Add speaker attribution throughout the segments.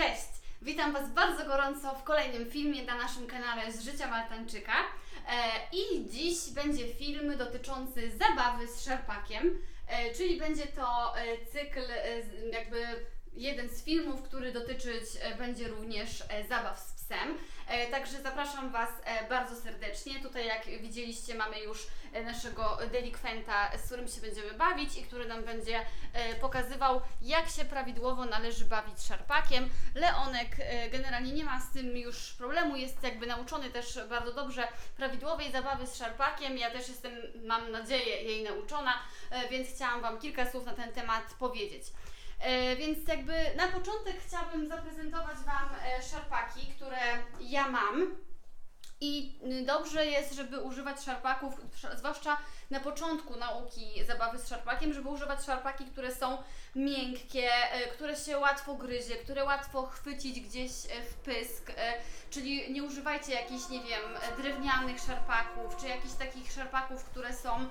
Speaker 1: Cześć! Witam Was bardzo gorąco w kolejnym filmie na naszym kanale z życia Maltańczyka. E, I dziś będzie film dotyczący zabawy z szarpakiem, e, czyli będzie to e, cykl, jakby jeden z filmów, który dotyczyć będzie również zabaw z psem. Także zapraszam Was bardzo serdecznie. Tutaj, jak widzieliście, mamy już naszego delikwenta, z którym się będziemy bawić i który nam będzie e, pokazywał, jak się prawidłowo należy bawić szarpakiem. Leonek e, generalnie nie ma z tym już problemu, jest jakby nauczony też bardzo dobrze prawidłowej zabawy z szarpakiem. Ja też jestem, mam nadzieję, jej nauczona, e, więc chciałam Wam kilka słów na ten temat powiedzieć. E, Więc jakby na początek chciałabym zaprezentować Wam e, szarpaki, które ja mam. I dobrze jest, żeby używać szarpaków, sz- zwłaszcza na początku nauki zabawy z szarpakiem, żeby używać szarpaki, które są miękkie, e, które się łatwo gryzie, które łatwo chwycić gdzieś e, w pysk. e, Czyli nie używajcie jakichś, nie wiem, drewnianych szarpaków, czy jakichś takich szarpaków, które są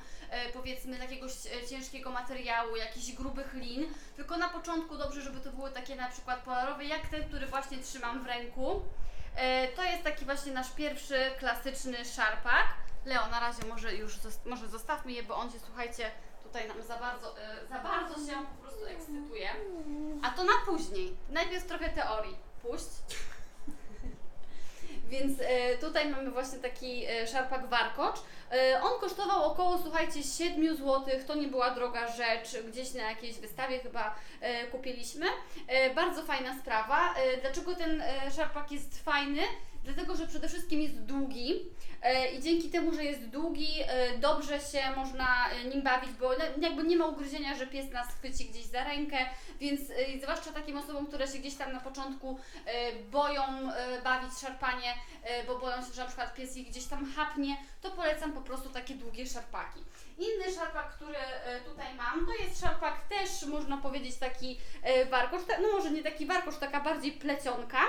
Speaker 1: powiedzmy z jakiegoś ciężkiego materiału, jakichś grubych lin, tylko na początku dobrze, żeby to były takie na przykład polarowe, jak ten, który właśnie trzymam w ręku. E, To jest taki właśnie nasz pierwszy klasyczny szarpak. Leo, na razie może już może zostawmy je, bo on się, słuchajcie, tutaj nam za bardzo, e, za bardzo się po prostu ekscytuje. A to na później. Najpierw trochę teorii. Puść. Więc e, tutaj mamy właśnie taki e, szarpak warkocz. E, on kosztował około, słuchajcie, 7 zł. To nie była droga rzecz. Gdzieś na jakiejś wystawie chyba kupiliśmy. Bardzo fajna sprawa. Dlaczego ten szarpak jest fajny? Dlatego, że przede wszystkim jest długi e, i dzięki temu, że jest długi, e, dobrze się można e, nim bawić, bo jakby nie ma ugryzienia, że pies nas chwyci gdzieś za rękę, więc zwłaszcza takim osobom, które się gdzieś tam na początku boją bawić szarpanie, bo boją się, że na przykład pies ich gdzieś tam chapnie, to polecam po prostu takie długie szarpaki. Inny szarpak, który tutaj mam, to jest szarpak też, można powiedzieć, taki warkocz, no może nie taki warkocz, taka bardziej plecionka.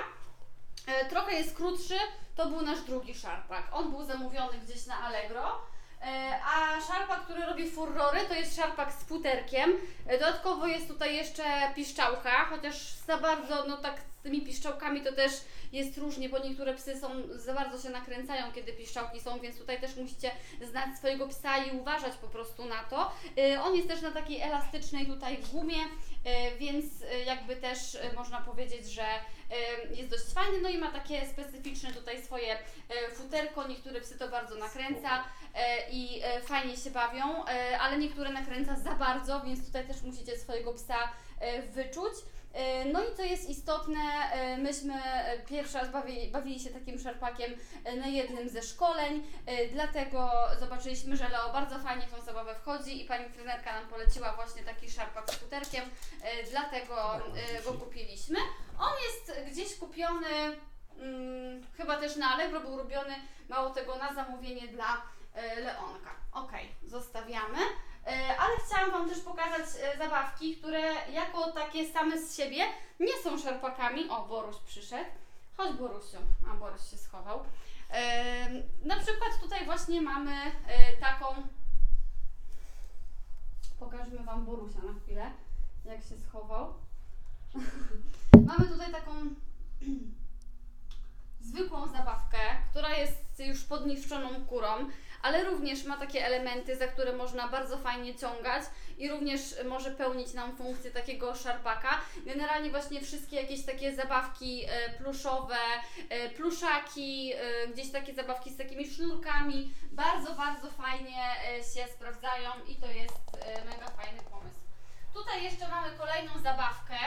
Speaker 1: E, Trochę jest krótszy, to był nasz drugi szarpak. On był zamówiony gdzieś na Allegro. E, A szarpak, który robi furrory, to jest szarpak z futerkiem. E, Dodatkowo jest tutaj jeszcze piszczałka, chociaż za bardzo, no tak z tymi piszczałkami to też jest różnie, bo niektóre psy są, za bardzo się nakręcają, kiedy piszczałki są, więc tutaj też musicie znać swojego psa i uważać po prostu na to. E, On jest też na takiej elastycznej tutaj gumie, e, więc e, jakby też można powiedzieć, że jest dość fajny, no i ma takie specyficzne tutaj swoje futerko, niektóre psy to bardzo nakręca i fajnie się bawią, ale niektóre nakręca za bardzo, więc tutaj też musicie swojego psa wyczuć. E, No i co jest istotne, e, myśmy pierwszy raz bawili, bawili się takim szarpakiem e, na jednym ze szkoleń, dlatego zobaczyliśmy, że Leo bardzo fajnie w tą zabawę wchodzi i pani trenerka nam poleciła właśnie taki szarpak z futerkiem, dlatego go kupiliśmy. On jest gdzieś kupiony, mm, chyba też na Allegro był robiony, mało tego, na zamówienie dla Leonka. Ok, zostawiamy. Ale chciałam Wam też pokazać e, zabawki, które jako takie same z siebie nie są szarpakami. O, Boruś przyszedł. Chodź Borusiu. A, Boruś się schował. Na przykład tutaj właśnie mamy e, taką... Pokażmy Wam Borusia na chwilę, jak się schował. mamy tutaj taką zwykłą zabawkę, która jest już podniszczoną kurą, ale również ma takie elementy, za które można bardzo fajnie ciągać i również może pełnić nam funkcję takiego szarpaka. Generalnie właśnie wszystkie jakieś takie zabawki e, pluszowe, e, pluszaki, e, gdzieś takie zabawki z takimi sznurkami, bardzo, bardzo fajnie się sprawdzają i to jest mega fajny pomysł. Tutaj jeszcze mamy kolejną zabawkę.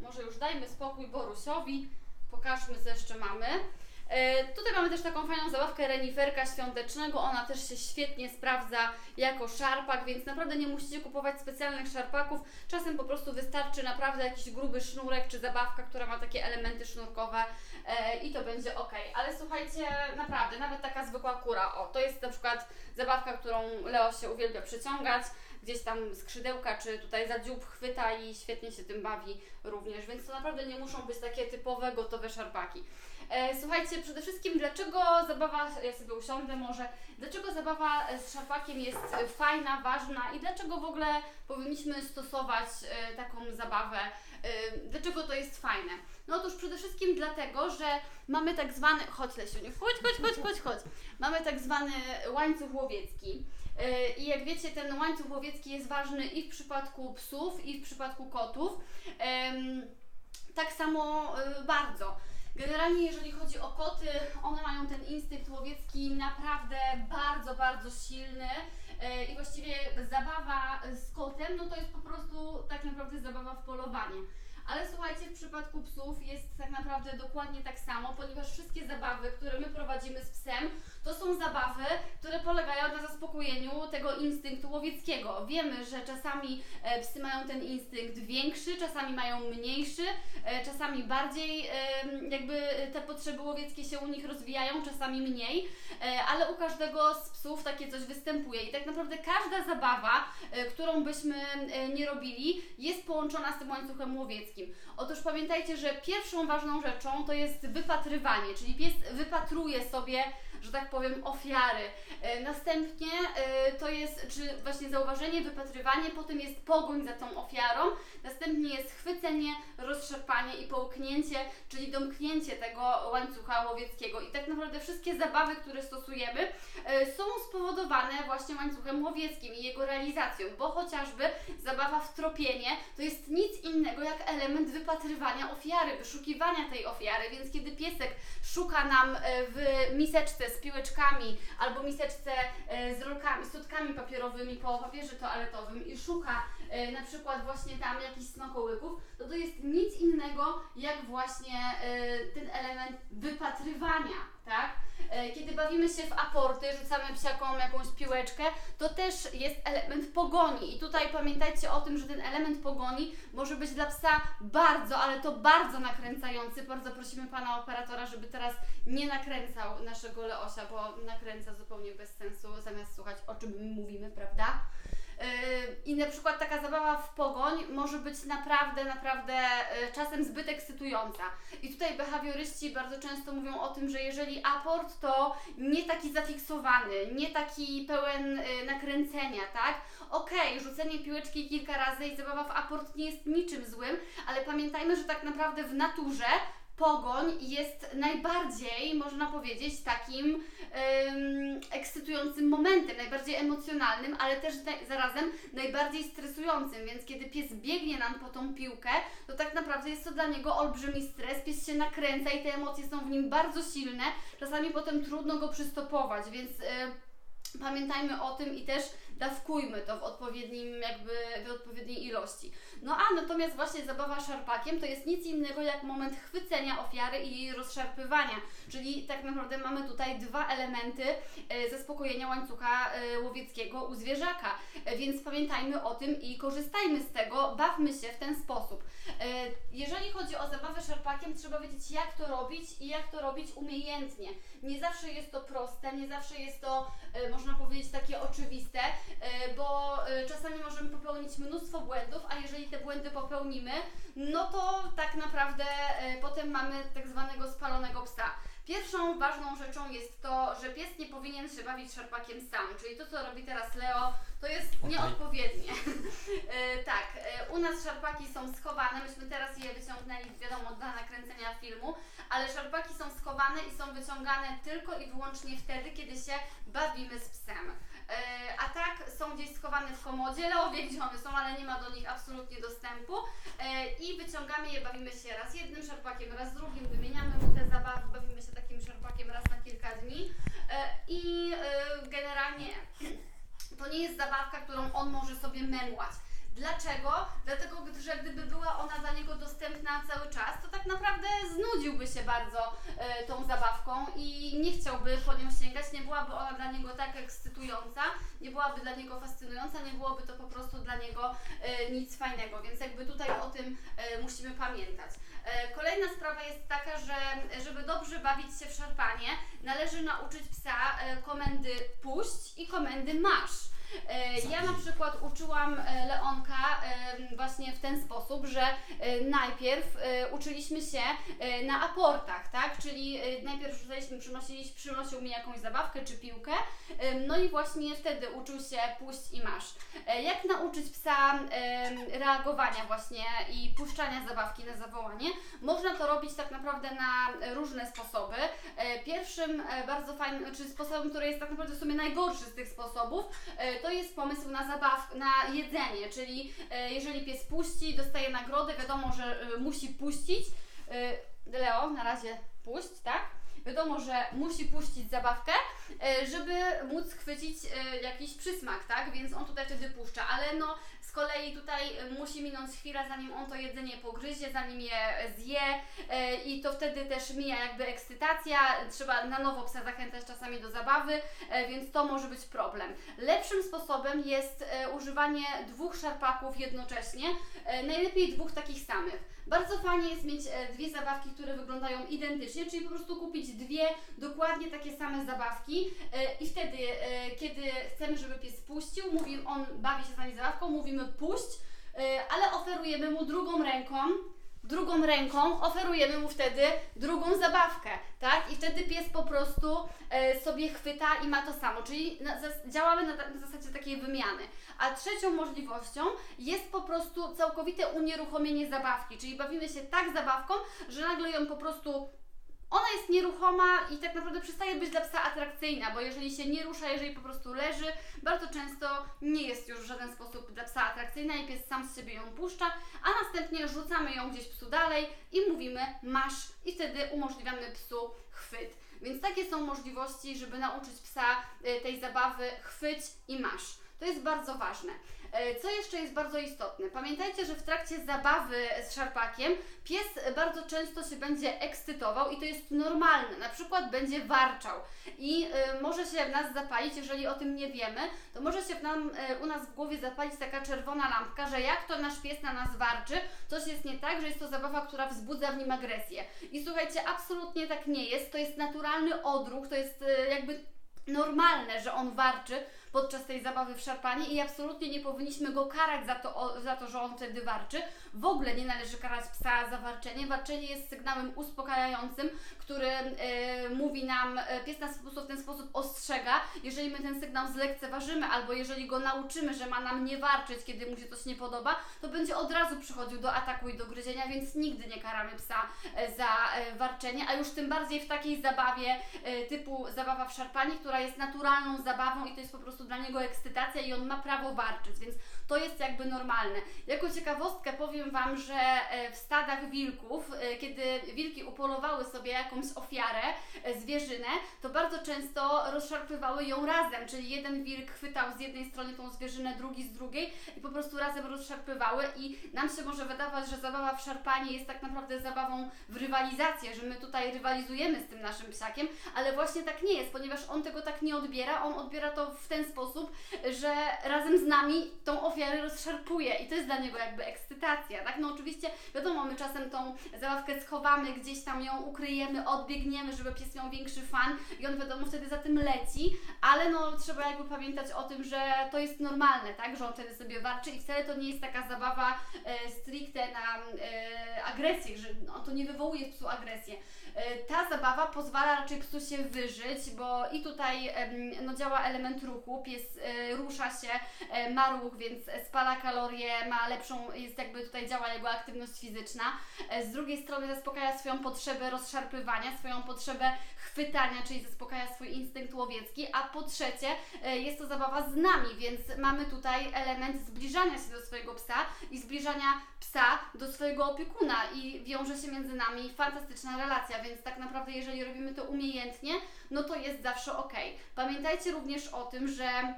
Speaker 1: Może już dajmy spokój Borusiowi. Pokażmy, co jeszcze mamy. E, tutaj mamy też taką fajną zabawkę reniferka świątecznego. Ona też się świetnie sprawdza jako szarpak, więc naprawdę nie musicie kupować specjalnych szarpaków. Czasem po prostu wystarczy naprawdę jakiś gruby sznurek czy zabawka, która ma takie elementy sznurkowe e, i to będzie ok. Ale słuchajcie, naprawdę, nawet taka zwykła kura. O, to jest na przykład zabawka, którą Leo się uwielbia przyciągać gdzieś tam skrzydełka, czy tutaj za dziób chwyta i świetnie się tym bawi również, więc to naprawdę nie muszą być takie typowe, gotowe szarpaki. E, słuchajcie, przede wszystkim dlaczego zabawa, ja sobie usiądę może, dlaczego zabawa z szarpakiem jest fajna, ważna i dlaczego w ogóle powinniśmy stosować e, taką zabawę, e, dlaczego to jest fajne? No otóż przede wszystkim dlatego, że mamy tak zwany, chodź Lesiuniu, chodź, chodź, chodź, chodź, chodź, mamy tak zwany łańcuch łowiecki. E, I jak wiecie, ten łańcuch łowiecki jest ważny i w przypadku psów, i w przypadku kotów. Tak samo y, bardzo. Generalnie jeżeli chodzi o koty, one mają ten instynkt łowiecki naprawdę bardzo, bardzo silny y, i właściwie zabawa z kotem, no to jest po prostu tak naprawdę zabawa w polowanie. Ale słuchajcie, w przypadku psów jest tak naprawdę dokładnie tak samo, ponieważ wszystkie zabawy, które my prowadzimy z psem, to są zabawy, które polegają na zaspokojeniu tego instynktu łowieckiego. Wiemy, że czasami e, psy mają ten instynkt większy, czasami mają mniejszy, e, czasami bardziej jakby te potrzeby łowieckie się u nich rozwijają, czasami mniej, e, ale u każdego z psów takie coś występuje i tak naprawdę każda zabawa, którą byśmy nie robili, jest połączona z tym łańcuchem łowieckim. Otóż pamiętajcie, że pierwszą ważną rzeczą to jest wypatrywanie, czyli pies wypatruje sobie że tak powiem, ofiary. E, Następnie e, to jest, czy właśnie zauważenie, wypatrywanie, potem jest pogoń za tą ofiarą, następnie jest chwycenie, rozszarpanie i połknięcie, czyli domknięcie tego łańcucha łowieckiego. I tak naprawdę wszystkie zabawy, które stosujemy, e, są spowodowane właśnie łańcuchem łowieckim i jego realizacją, bo chociażby zabawa w tropienie to jest nic innego jak element wypatrywania ofiary, wyszukiwania tej ofiary, więc kiedy piesek szuka nam w miseczce z piłeczkami albo miseczce e, z rolkami, z papierowymi po papierze toaletowym i szuka e, na przykład właśnie tam jakichś smakołyków, to to jest nic innego jak właśnie e, ten element wypatrywania, tak? E, Kiedy bawimy się w aporty, rzucamy psiakom jakąś piłeczkę, to też jest element pogoni. I tutaj pamiętajcie o tym, że ten element pogoni może być dla psa bardzo, ale to bardzo nakręcający. Bardzo prosimy pana operatora, żeby teraz nie nakręcał naszego Leosia, bo nakręca zupełnie bez sensu, zamiast słuchać o czym my mówimy, prawda? Yy, I na przykład taka zabawa w pogoń może być naprawdę, naprawdę yy, czasem zbyt ekscytująca. I tutaj behawioryści bardzo często mówią o tym, że jeżeli aport to nie taki zafiksowany, nie taki pełen yy, nakręcenia, tak? Okej, rzucenie piłeczki kilka razy i zabawa w aport nie jest niczym złym, ale pamiętajmy, że tak naprawdę w naturze pogoń jest najbardziej, można powiedzieć, takim ym, ekscytującym momentem, najbardziej emocjonalnym, ale też naj, zarazem najbardziej stresującym, więc kiedy pies biegnie nam po tą piłkę, to tak naprawdę jest to dla niego olbrzymi stres, pies się nakręca i te emocje są w nim bardzo silne, czasami potem trudno go przystopować, więc y, pamiętajmy o tym i też dawkujmy to w odpowiednim jakby, w odpowiedniej ilości. No a natomiast właśnie zabawa szarpakiem to jest nic innego jak moment chwycenia ofiary i jej rozszarpywania, czyli tak naprawdę mamy tutaj dwa elementy e, zaspokojenia łańcucha e, łowieckiego u zwierzaka, e, więc pamiętajmy o tym i korzystajmy z tego, bawmy się w ten sposób. Jeżeli chodzi o zabawę szarpakiem, trzeba wiedzieć jak to robić i jak to robić umiejętnie. Nie zawsze jest to proste, nie zawsze jest to, można powiedzieć, takie oczywiste, bo czasami możemy popełnić mnóstwo błędów, a jeżeli te błędy popełnimy, no to tak naprawdę e, potem mamy tak zwanego spalonego psa. Pierwszą ważną rzeczą jest to, że pies nie powinien się bawić szarpakiem sam, czyli to, co robi teraz Leo, to jest
Speaker 2: Okej.
Speaker 1: nieodpowiednie. E, tak, e, u nas szarpaki są schowane, myśmy teraz je wyciągnęli, wiadomo, dla nakręcenia filmu, ale szarpaki są schowane i są wyciągane tylko i wyłącznie wtedy, kiedy się bawimy z psem. E, A tak są gdzieś schowane w komodzie, Leo wie gdzie one są, ale nie ma do nich absolutnie dostępu E, i wyciągamy je, bawimy się raz jednym szarpakiem, raz drugim, wymieniamy mu te zabawy, bawimy się takim szarpakiem raz na kilka dni E, i e, generalnie to nie jest zabawka, którą on może sobie memłać. Dlaczego? Dlatego, że gdyby była ona dla niego dostępna cały czas, to tak naprawdę znudziłby się bardzo e, tą zabawką i nie chciałby po nią sięgać, nie byłaby ona dla niego tak ekscytująca, nie byłaby dla niego fascynująca, nie byłoby to po prostu dla niego e, nic fajnego, więc jakby tutaj o tym e, musimy pamiętać. E, Kolejna sprawa jest taka, że żeby dobrze bawić się w szarpanie, należy nauczyć psa e, komendy puść i komendy masz. E, Ja na przykład uczyłam e, Leonka właśnie w ten sposób, że e, najpierw uczyliśmy się na aportach, tak? Czyli najpierw rzucaliśmy, przynosiliśmy, przynosił mi jakąś zabawkę czy piłkę, no i właśnie wtedy uczył się puść i masz. Jak nauczyć psa reagowania właśnie i puszczania zabawki na zawołanie? Można to robić tak naprawdę na różne sposoby. Pierwszym bardzo fajnym, czy sposobem, który jest tak naprawdę w sumie najgorszy z tych sposobów, to jest pomysł na zabawkę, na jedzenie, czyli e, jeżeli pies puści, dostaje nagrodę, wiadomo, że e, musi puścić. E, Leo, na razie puść, tak? Wiadomo, że musi puścić zabawkę, żeby móc chwycić jakiś przysmak, tak? Więc on tutaj wtedy puszcza, ale no kolei tutaj e, musi minąć chwila, zanim on to jedzenie pogryzie, zanim je zje e, i to wtedy też mija jakby ekscytacja, trzeba na nowo psa zachęcać czasami do zabawy, e, więc to może być problem. Lepszym sposobem jest e, używanie dwóch szarpaków jednocześnie, e, najlepiej dwóch takich samych. Bardzo fajnie jest mieć e, dwie zabawki, które wyglądają identycznie, czyli po prostu kupić dwie dokładnie takie same zabawki e, i wtedy, e, kiedy chcemy, żeby pies puścił, mówi, on bawi się z nami zabawką, mówimy puść, e, ale oferujemy mu drugą ręką, drugą ręką oferujemy mu wtedy drugą zabawkę, tak? I wtedy pies po prostu e, sobie chwyta i ma to samo, czyli działamy na zasadzie takiej wymiany. A trzecią możliwością jest po prostu całkowite unieruchomienie zabawki, czyli bawimy się tak zabawką, że nagle ją po prostu ona jest nieruchoma i tak naprawdę przestaje być dla psa atrakcyjna, bo jeżeli się nie rusza, jeżeli po prostu leży, bardzo często nie jest już w żaden sposób dla psa atrakcyjna i pies sam z siebie ją puszcza, a następnie rzucamy ją gdzieś psu dalej i mówimy masz i wtedy umożliwiamy psu chwyt. Więc takie są możliwości, żeby nauczyć psa y, tej zabawy chwyć i masz. To jest bardzo ważne. E, Co jeszcze jest bardzo istotne? Pamiętajcie, że w trakcie zabawy z szarpakiem pies bardzo często się będzie ekscytował i to jest normalne. Na przykład będzie warczał i y, może się w nas zapalić, jeżeli o tym nie wiemy, to może się w nam, y, u nas w głowie zapalić taka czerwona lampka, że jak to nasz pies na nas warczy, coś jest nie tak, że jest to zabawa, która wzbudza w nim agresję. I słuchajcie, absolutnie tak nie jest. To jest naturalny odruch, to jest jakby normalne, że on warczy podczas tej zabawy w szarpanie i absolutnie nie powinniśmy go karać za to, za to, że on wtedy warczy. W ogóle nie należy karać psa za warczenie. Warczenie jest sygnałem uspokajającym, który e, mówi nam, e, pies nas po w ten sposób ostrzega, jeżeli my ten sygnał zlekceważymy albo jeżeli go nauczymy, że ma nam nie warczyć, kiedy mu się coś nie podoba, to będzie od razu przychodził do ataku i do gryzienia, więc nigdy nie karamy psa e, za warczenie, a już tym bardziej w takiej zabawie typu zabawa w szarpanie, która jest naturalną zabawą i to jest po prostu dla niego ekscytacja i on ma prawo warczyć, więc to jest jakby normalne. Jako ciekawostkę powiem Wam, że e, w stadach wilków, e, kiedy wilki upolowały sobie jakąś ofiarę, e, zwierzynę, to bardzo często rozszarpywały ją razem, czyli jeden wilk chwytał z jednej strony tą zwierzynę, drugi z drugiej i po prostu razem rozszarpywały. I nam się może wydawać, że zabawa w szarpanie jest tak naprawdę zabawą w rywalizację, że my tutaj rywalizujemy z tym naszym psiakiem, ale właśnie tak nie jest, ponieważ on tego tak nie odbiera, on odbiera to w ten sposób, że razem z nami tą ofiarę rozszarpuje i to jest dla niego jakby ekscytacja, tak? No oczywiście wiadomo, my czasem tą zabawkę schowamy, gdzieś tam ją ukryjemy, odbiegniemy, żeby pies miał większy fan i on wiadomo wtedy za tym leci, ale no trzeba jakby pamiętać o tym, że to jest normalne, tak? Że on wtedy sobie warczy i wcale to nie jest taka zabawa e, stricte na e, agresję, że no, to nie wywołuje w psu agresję. E, Ta zabawa pozwala raczej psu się wyżyć, bo i tutaj no, działa element ruchu, pies e, rusza się, e, ma ruch, więc spala kalorie, ma lepszą, jest jakby tutaj działa jego aktywność fizyczna. Z drugiej strony zaspokaja swoją potrzebę rozszarpywania, swoją potrzebę chwytania, czyli zaspokaja swój instynkt łowiecki, a po trzecie jest to zabawa z nami, więc mamy tutaj element zbliżania się do swojego psa i zbliżania psa do swojego opiekuna i wiąże się między nami fantastyczna relacja, więc tak naprawdę jeżeli robimy to umiejętnie, no to jest zawsze ok. Pamiętajcie również o tym, że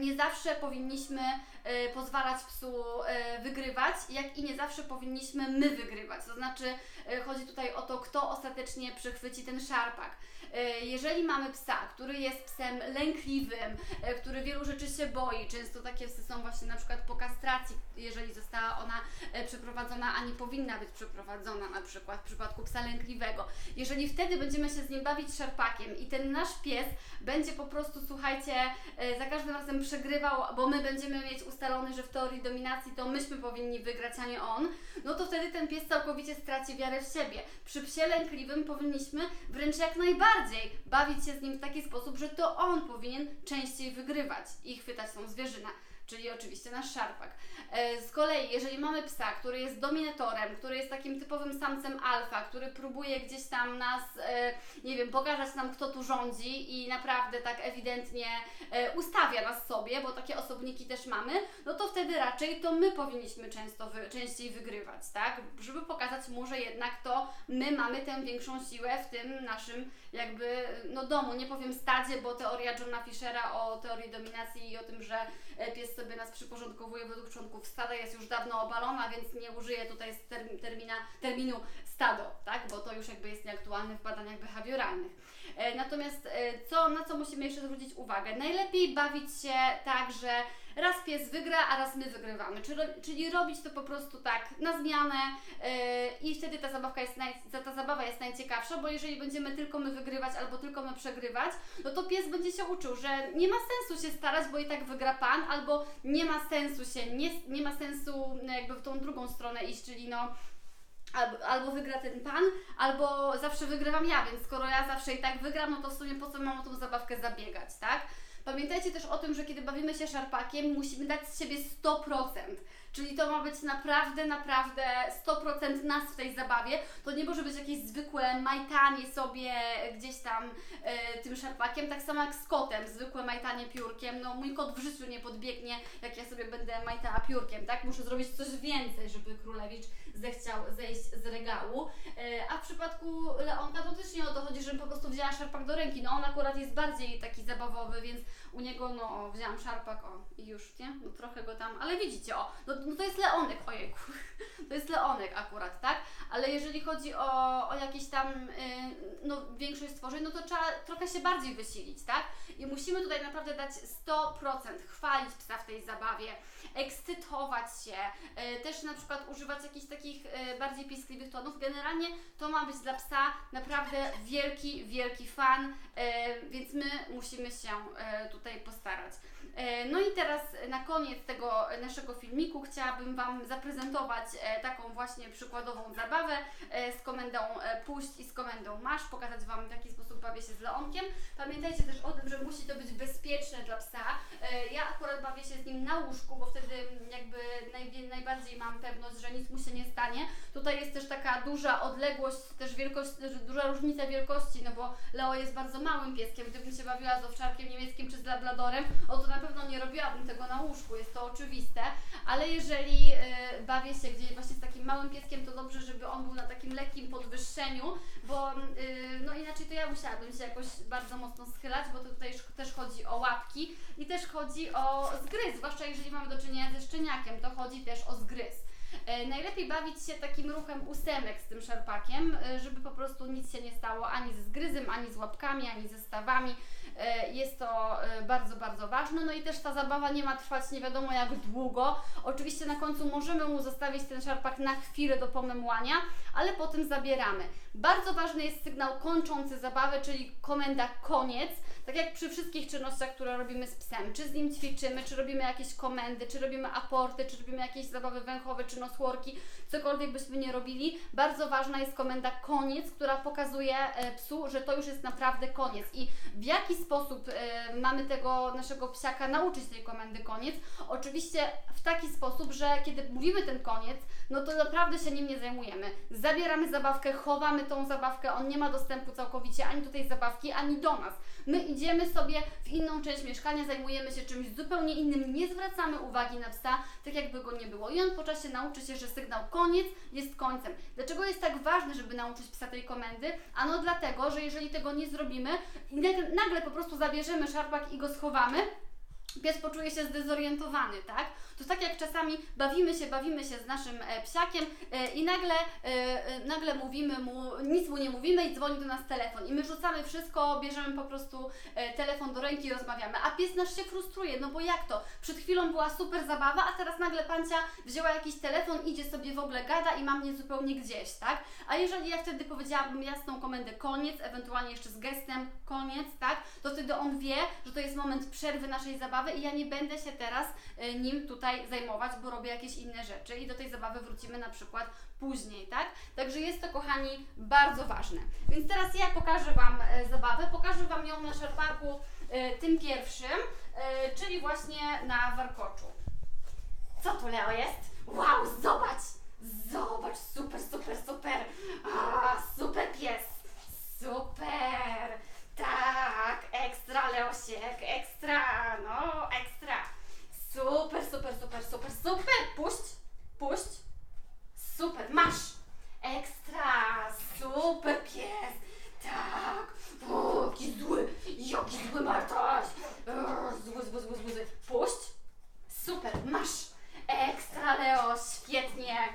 Speaker 1: nie zawsze powinniśmy e, pozwalać psu e, wygrywać, jak i nie zawsze powinniśmy my wygrywać. To znaczy, e, chodzi tutaj o to, kto ostatecznie przychwyci ten szarpak. E, Jeżeli mamy psa, który jest psem lękliwym, e, który wielu rzeczy się boi, często takie psy są właśnie na przykład po kastracji, jeżeli została ona e, przeprowadzona, a nie powinna być przeprowadzona, na przykład w przypadku psa lękliwego. Jeżeli wtedy będziemy się z nim bawić szarpakiem i ten nasz pies będzie po prostu, słuchajcie, e, za każdym każdym razem przegrywał, bo my będziemy mieć ustalone, że w teorii dominacji to myśmy powinni wygrać, a nie on, no to wtedy ten pies całkowicie straci wiarę w siebie. Przy psie lękliwym powinniśmy wręcz jak najbardziej bawić się z nim w taki sposób, że to on powinien częściej wygrywać i chwytać tą zwierzynę czyli oczywiście nasz szarpak. E, z kolei, jeżeli mamy psa, który jest dominatorem, który jest takim typowym samcem alfa, który próbuje gdzieś tam nas, e, nie wiem, pokazać nam, kto tu rządzi i naprawdę tak ewidentnie e, ustawia nas sobie, bo takie osobniki też mamy, no to wtedy raczej to my powinniśmy często wy, częściej wygrywać, tak? Żeby pokazać mu, że jednak to my mamy tę większą siłę w tym naszym jakby no domu. Nie powiem stadzie, bo teoria Johna Fischera o teorii dominacji i o tym, że pies sobie nas przyporządkowuje według członków stada jest już dawno obalona, więc nie użyję tutaj termina, terminu stado, tak? bo to już jakby jest nieaktualne w badaniach behawioralnych. E, natomiast e, co, na co musimy jeszcze zwrócić uwagę? Najlepiej bawić się tak, że raz pies wygra, a raz my wygrywamy. Czyli, robić to po prostu tak na zmianę yy, i wtedy ta, zabawka jest naj, ta zabawa jest najciekawsza, bo jeżeli będziemy tylko my wygrywać albo tylko my przegrywać, no to pies będzie się uczył, że nie ma sensu się starać, bo i tak wygra pan, albo nie ma sensu się, nie, nie ma sensu jakby w tą drugą stronę iść, czyli no Albo, albo wygra ten pan, albo zawsze wygrywam ja, więc skoro ja zawsze i tak wygram, no to w sumie po co mam o tą zabawkę zabiegać, tak? Pamiętajcie też o tym, że kiedy bawimy się szarpakiem, musimy dać z siebie 100%. Czyli to ma być naprawdę, naprawdę 100% nas w tej zabawie. To nie może być jakieś zwykłe majtanie sobie gdzieś tam e, tym szarpakiem, tak samo jak z kotem, zwykłe majtanie piórkiem. No mój kot w życiu nie podbiegnie, jak ja sobie będę majtała piórkiem, tak? Muszę zrobić coś więcej, żeby królewicz zechciał zejść z regału. E, a w przypadku Leonka to też nie o to chodzi, żebym po prostu wzięła szarpak do ręki. No on akurat jest bardziej taki zabawowy, więc u niego, no o, wzięłam szarpak, o i już, nie? No trochę go tam, ale widzicie, o, no, no to jest Leonek, ojejku, to jest Leonek akurat, tak? Ale jeżeli chodzi o, o jakieś tam, yy, no większość stworzeń, no to trzeba trochę się bardziej wysilić, tak? I musimy tutaj naprawdę dać 100%, chwalić psa w tej zabawie, ekscytować się, yy, też na przykład używać jakichś takich yy, bardziej piskliwych tonów. Generalnie to ma być dla psa naprawdę wielki, wielki fan, więc my musimy się tutaj postarać. No i teraz na koniec tego naszego filmiku chciałabym Wam zaprezentować e, taką właśnie przykładową zabawę e, z komendą puść i z komendą masz, pokazać Wam w jaki sposób bawię się z Leonkiem. Pamiętajcie też o tym, że musi to być bezpieczne dla psa. Ja akurat bawię się z nim na łóżku, bo wtedy jakby naj, najbardziej mam pewność, że nic mu się nie stanie. Tutaj jest też taka duża odległość, też wielkość, duża różnica wielkości, no bo Leo jest bardzo małym pieskiem. Gdybym się bawiła z owczarkiem niemieckim czy z labradorem, o to na pewno nie robiłabym tego na łóżku, jest to oczywiste, ale jeżeli y, bawię się gdzieś właśnie z takim małym pieskiem, to dobrze, żeby on był na takim lekkim podwyższeniu, bo y, no inaczej to ja musiałabym się jakoś bardzo mocno schylać, bo to tutaj też chodzi o łapki i też chodzi o zgryz, zwłaszcza jeżeli mamy do czynienia ze szczeniakiem, to chodzi też o zgryz. E, najlepiej bawić się takim ruchem ósemek z tym szarpakiem, e, żeby po prostu nic się nie stało ani ze zgryzem, ani z łapkami, ani ze stawami. E, jest to e, bardzo, bardzo ważne. No i też ta zabawa nie ma trwać nie wiadomo jak długo. Oczywiście na końcu możemy mu zostawić ten szarpak na chwilę do pomemłania, ale potem zabieramy. Bardzo ważny jest sygnał kończący zabawę, czyli komenda koniec. Tak jak przy wszystkich czynnościach, które robimy z psem. Czy z nim ćwiczymy, czy robimy jakieś komendy, czy robimy aporty, czy robimy jakieś zabawy węchowe, czy nosworki, cokolwiek byśmy nie robili. Bardzo ważna jest komenda koniec, która pokazuje e, psu, że to już jest naprawdę koniec. I w jaki sposób y, mamy tego naszego psiaka nauczyć tej komendy koniec? Oczywiście w taki sposób, że kiedy mówimy ten koniec, no to naprawdę się nim nie zajmujemy. Zabieramy zabawkę, chowamy tą zabawkę, on nie ma dostępu całkowicie ani do tej zabawki, ani do nas. My idziemy sobie w inną część mieszkania, zajmujemy się czymś zupełnie innym, nie zwracamy uwagi na psa, tak jakby go nie było. I on po czasie nauczy się, że sygnał koniec jest końcem. Dlaczego jest tak ważne, żeby nauczyć psa tej komendy? Ano dlatego, że jeżeli tego nie zrobimy, nagle po prostu zabierzemy szarpak i go schowamy, pies poczuje się zdezorientowany, tak? To tak jak czasami bawimy się, bawimy się z naszym e, psiakiem e, i nagle, e, nagle mówimy mu, nic mu nie mówimy i dzwoni do nas telefon i my rzucamy wszystko, bierzemy po prostu telefon do ręki i rozmawiamy, a pies nasz się frustruje, no bo jak to? Przed chwilą była super zabawa, a teraz nagle pancia wzięła jakiś telefon, idzie sobie w ogóle gada i ma mnie zupełnie gdzieś, tak? A jeżeli ja wtedy powiedziałabym jasną komendę koniec, ewentualnie jeszcze z gestem koniec, tak? To wtedy on wie, że to jest moment przerwy naszej zabawy, i ja nie będę się teraz e, nim tutaj zajmować, bo robię jakieś inne rzeczy i do tej zabawy wrócimy na przykład później, tak? Także jest to, kochani, bardzo ważne. Więc teraz ja pokażę Wam e, zabawę, pokażę Wam ją na szarpaku e, tym pierwszym, czyli właśnie na warkoczu. Co tu, Leo, jest? Wow, zobacz! Zobacz, super, super, super! A, super pies! Super! Tak, ekstra, Leosiek, ekstra, no, ekstra! Super, super, super, super, super! Puść, puść! Super, masz! Ekstra! Super pies! Tak! O, jaki zły! Jaki zły Martaś! Zły, zły, zły, zły, zły. Puść! Super, masz! Ekstra, Leo, świetnie!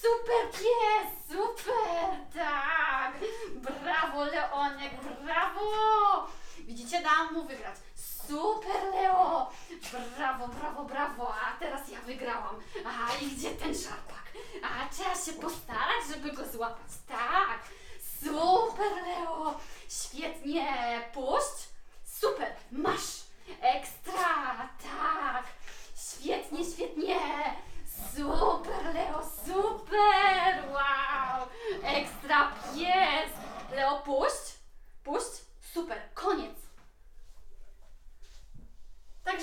Speaker 1: Super pies! Super! Tak! Brawo, Leonek, brawo! Widzicie, dałam mu wygrać. Super, Leo! Brawo, brawo, brawo! A teraz ja wygrałam. A i gdzie ten szarpak? A trzeba się postarać, żeby go złapać. Tak! Super, Leo! Świetnie! Puść! Super! Masz! Ekstra! Tak! Świetnie, świetnie! Super, Leo, super! Wow! Ekstra pies! Leo, puść! Puść! Super, koniec!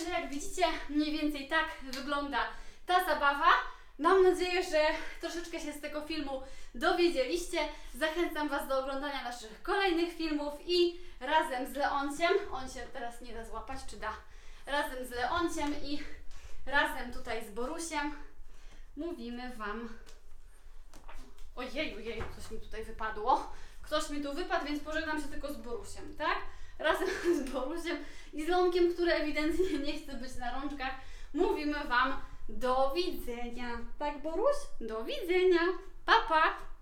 Speaker 1: Jak widzicie, mniej więcej tak wygląda ta zabawa. Mam nadzieję, że troszeczkę się z tego filmu dowiedzieliście. Zachęcam Was do oglądania naszych kolejnych filmów i razem z Leonciem, on się teraz nie da złapać, czy da? Razem z Leonciem i razem tutaj z Borusiem mówimy Wam. Ojej, ojej, coś mi tutaj wypadło. Ktoś mi tu wypadł, więc pożegnam się tylko z Borusiem, tak? Razem z Borusiem i z Lonkiem, który ewidentnie nie chce być na rączkach, mówimy Wam do widzenia. Tak, Boruś? Do widzenia. Pa, pa.